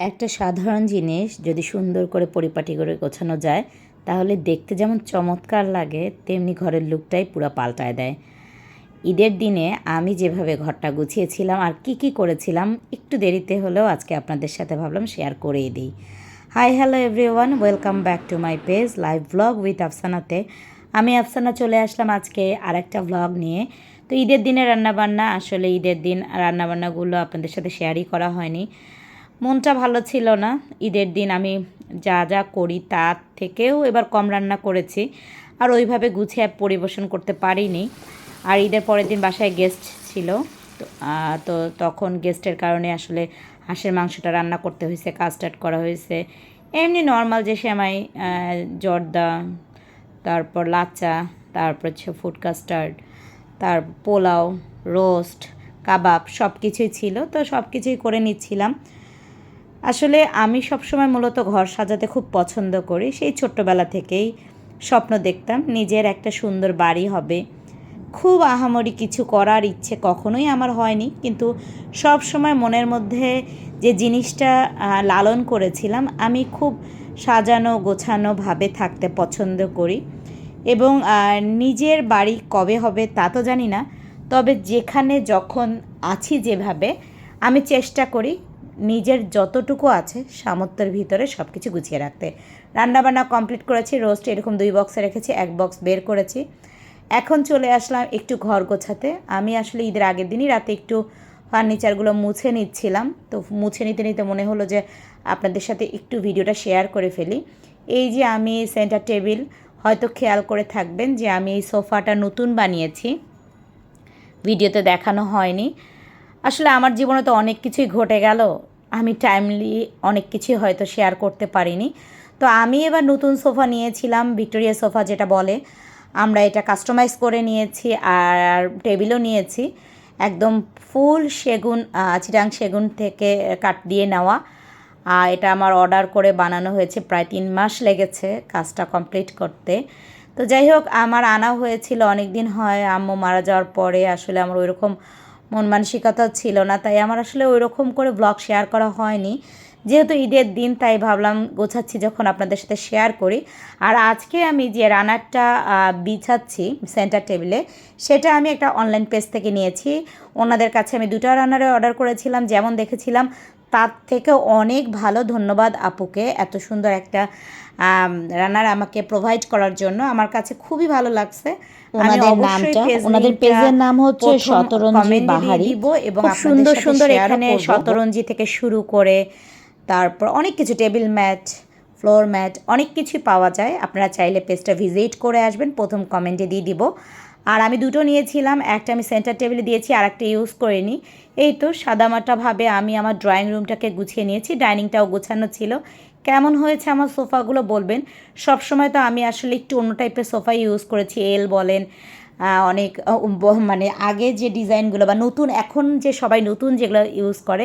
একটা সাধারণ জিনিস যদি সুন্দর করে পরিপাটি করে গোছানো যায়, তাহলে দেখতে যেমন চমৎকার লাগে, তেমনি ঘরের লুকটাই পুরো পাল্টায় দেয়। ঈদের দিনে আমি যেভাবে ঘরটা গুছিয়েছিলাম আর কি কি করেছিলাম, একটু দেরিতে হলেও আজকে আপনাদের সাথে ভাবলাম শেয়ার করেই দিই। Hi hello everyone welcome back to my page live blog with আফসানাতে আমি আফসানা চলে আসলাম আজকে আরেকটা ব্লগ নিয়ে। তো ঈদের দিনে রান্নাবান্না, আসলে ঈদের দিন রান্নাবান্নাগুলো আপনাদের সাথে শেয়ারই করা হয়নি। মনটা ভালো ছিল না। ঈদের দিন আমি যা যা করি তার থেকেও এবার কম রান্না করেছি আর ওইভাবে গুছিয়ে পরিবেশন করতে পারিনি। আর ঈদের পরের দিন বাসায় গেস্ট ছিল। তো তখন গেস্টের কারণে আসলে হাঁসের মাংসটা রান্না করতে হয়েছে কাস্টার্ড করা হয়েছে। এমনি নর্মাল যে সেমাই জর্দা, তারপর লাচা তারপর হচ্ছে ফুড কাস্টার্ড তার পোলাও রোস্ট কাবাব সব কিছুই ছিল। তো সব কিছুই করে নিচ্ছিলাম। আসলে আমি সবসময় মূলত ঘর সাজাতে খুব পছন্দ করি। সেই ছোট্টবেলা থেকেই স্বপ্ন দেখতাম নিজের একটা সুন্দর বাড়ি হবে। খুব আহামরি কিছু করার ইচ্ছে কখনোই আমার হয়নি। কিন্তু সব সময় মনের মধ্যে যে জিনিসটা লালন করেছিলাম, আমি খুব সাজানো গোছানোভাবে থাকতে পছন্দ করি। এবং নিজের বাড়ি কবে হবে তা তো জানি না। তবে যেখানে যখন আছি যেভাবে, আমি চেষ্টা করি নিজের যতটুকু আছে সামর্থ্যের ভিতরে সব কিছু গুছিয়ে রাখতে। রান্নাবান্না কমপ্লিট করেছি রোস্ট এরকম দুই বক্সে রেখেছি, এক বক্স বের করেছি। এখন চলে আসলাম একটু ঘর গোছাতে। আমি আসলে ঈদের আগের দিনই রাতে একটু ফার্নিচারগুলো মুছে নিচ্ছিলাম। তো মুছে নিতে নিতে মনে হলো যে আপনাদের সাথে একটু ভিডিওটা শেয়ার করে ফেলি। এই যে আমি সেন্টার টেবিল হয়তো খেয়াল করে থাকবেন যে আমি এই সোফাটা নতুন বানিয়েছি। ভিডিওতে দেখানো হয়নি। আসলে আমার জীবনে তো অনেক কিছুই ঘটে গেল। আমি টাইমলি অনেক কিছুই হয়তো শেয়ার করতে পারিনি। তো আমি এবার নতুন সোফা নিয়েছিলাম ভিক্টোরিয়া সোফা যেটা বলে। আমরা এটা কাস্টমাইজ করে নিয়েছি আর টেবিলও নিয়েছি। একদম ফুল সেগুন চিটাং সেগুন থেকে কাট দিয়ে নেওয়া। আর এটা আমার অর্ডার করে বানানো হয়েছে, প্রায় তিন মাস লেগেছে কাজটা কমপ্লিট করতে। তো যাই হোক, আমার আনা হয়েছিল অনেক দিন হয়, আম্মু মারা যাওয়ার পরে আসলে আমার ওইরকম মন মানসিকতা ছিল না, তাই আমার আসলে ওই রকম করে ব্লগ শেয়ার করা হয়নি। যেহেতু ঈদের দিন, তাই ভাবলাম গোছাচ্ছি যখন আপনাদের সাথে শেয়ার করি। আর আজকে আমি যে রানারটা বিছাচ্ছি সেন্টার টেবিলে সেটা আমি একটা অনলাইন পেজ থেকে নিয়েছি। ওনাদের কাছে আমি দুটো রানারে অর্ডার করেছিলাম যেমন দেখেছিলাম তার থেকে অনেক ভালো ধন্যবাদ আপুকে এত সুন্দর একটা রানার আমাকে প্রোভাইড করার জন্য। আমার কাছে খুবই ভালো লাগছে। ওনাদের নামটা ওনাদের পেজের নাম হচ্ছে শতরঞ্জি বাহারি। এবং সুন্দর সুন্দর এখানে শতরঞ্জি থেকে শুরু করে তারপর অনেক কিছু টেবিল ম্যাট ফ্লোর ম্যাট অনেক কিছুই পাওয়া যায়। আপনারা চাইলে পেজটা ভিজিট করে আসবেন। প্রথম কমেন্টে দিয়ে দিব। আর আমি দুটো নিয়েছিলাম একটা আমি সেন্টার টেবিলে দিয়েছি আর একটা ইউজ করিনি। এই তো সাদামাটাভাবে আমি আমার ড্রয়িং রুমটাকে গুছিয়ে নিয়েছি ডাইনিংটাও গোছানো ছিল। কেমন হয়েছে আমার সোফাগুলো বলবেন? সব সময় তো আমি আসলে একটু অন্য টাইপের সোফা ইউজ করেছি এল বলেন অনেক মানে আগে যে ডিজাইনগুলো বা নতুন এখন যে সবাই নতুন যেগুলো ইউজ করে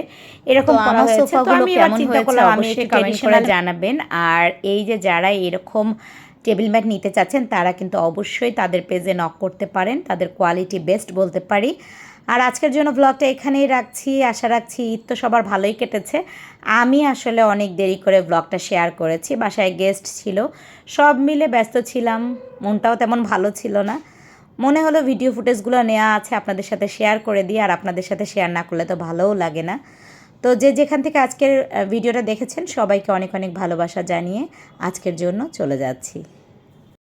এরকম করা আমার সোফাগুলো কেমন হয়েছে আমি একটু করে জানাবেন। আর এই যে যারা এরকম টেবিল ম্যাট নিতে চাচ্ছেন, তারা কিন্তু অবশ্যই তাদের পেজে নক করতে পারেন, তাদের কোয়ালিটি বেস্ট বলতে পারি। আর আজকের জন্য ব্লগটা এখানেই রাখছি, আশা রাখছি ঈদ তো সবার ভালোই কেটেছে। আমি আসলে অনেক দেরি করে ব্লগটা শেয়ার করেছি, বাসায় গেস্ট ছিল, সব মিলে ব্যস্ত ছিলাম, মনটাও তেমন ভালো ছিল না। মনে হলো ভিডিও ফুটেজগুলো নেওয়া আছে, আপনাদের সাথে শেয়ার করে দিই, আর আপনাদের সাথে শেয়ার না করলে তো ভালোও লাগে না। তো যে যেখান থেকে আজকের ভিডিওটা দেখেছেন, সবাইকে অনেক অনেক ভালোবাসা জানিয়ে আজকের জন্য চলে যাচ্ছি।